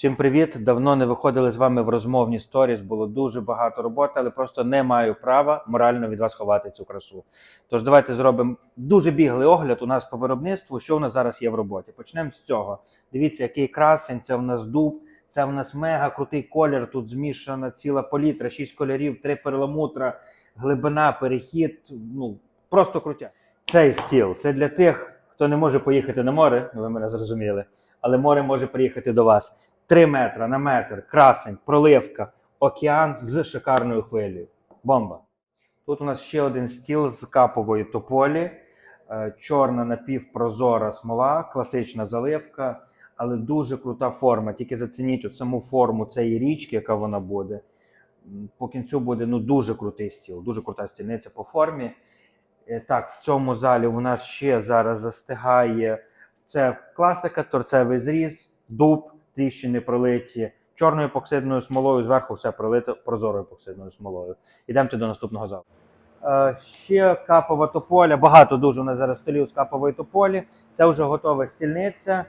Всім привіт! Давно не виходили з вами в розмовні сторіс. Було дуже багато роботи, але просто не маю права морально від вас ховати цю красу. Тож давайте зробимо дуже біглий огляд у нас по виробництву, що у нас зараз є в роботі. Почнемо з цього. Дивіться, який красень, це в нас дуб, це в нас мега крутий колір. Тут змішана ціла палітра, шість кольорів, три перламутра, глибина, перехід. Ну просто крутя. Цей стіл це для тих, хто не може поїхати на море. ну, Ви мене зрозуміли, але море може приїхати до вас. 3 метри на метр, красень, проливка, океан з шикарною хвилею. Бомба. Тут у нас ще один стіл з капової тополі, е, чорна напівпрозора смола, класична заливка, але дуже крута форма. Тільки зацініть от саму форму цієї річки, яка вона буде. По кінцю буде ну, дуже крутий стіл, дуже крута стільниця по формі. Е, Так, в цьому залі у нас ще зараз застигає це класика, торцевий зріз, дуб, тріщини пролиті чорною епоксидною смолою, зверху все пролито прозорою епоксидною смолою. Ідемте до наступного залу. Е, ще капова тополя. Багато дуже у нас зараз столів з капової тополі. Це вже готова стільниця,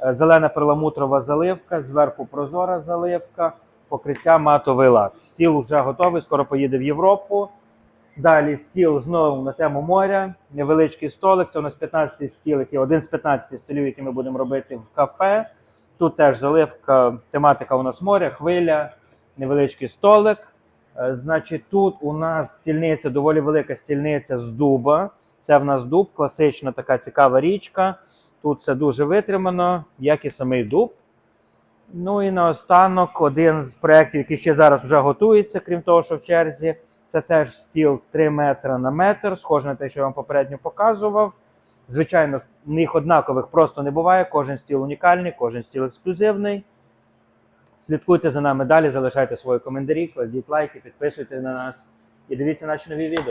е, зелена перламутрова заливка, зверху прозора заливка, покриття матовий лак. Стіл вже готовий, скоро поїде в Європу. Далі стіл знову на тему моря, невеличкий столик. Це у нас 15 стіл, який один з 15 столів, які ми будемо робити в кафе. Тут теж заливка, тематика у нас моря, хвиля, невеличкий столик. Е, Значить, тут у нас стільниця, доволі велика стільниця з дуба. Це в нас дуб, класична така цікава річка. Тут все дуже витримано, як і самий дуб. Ну і наостанок один з проєктів, який ще зараз вже готується, крім того, що в черзі. Це теж стіл 3 метри на метр, схоже на те, що я вам попередньо показував. Звичайно, в них однакових просто не буває. Кожен стіл унікальний, кожен стіл ексклюзивний. Слідкуйте за нами далі, залишайте свої коментарі, кладіть лайки, підписуйтесь на нас і дивіться наші нові відео.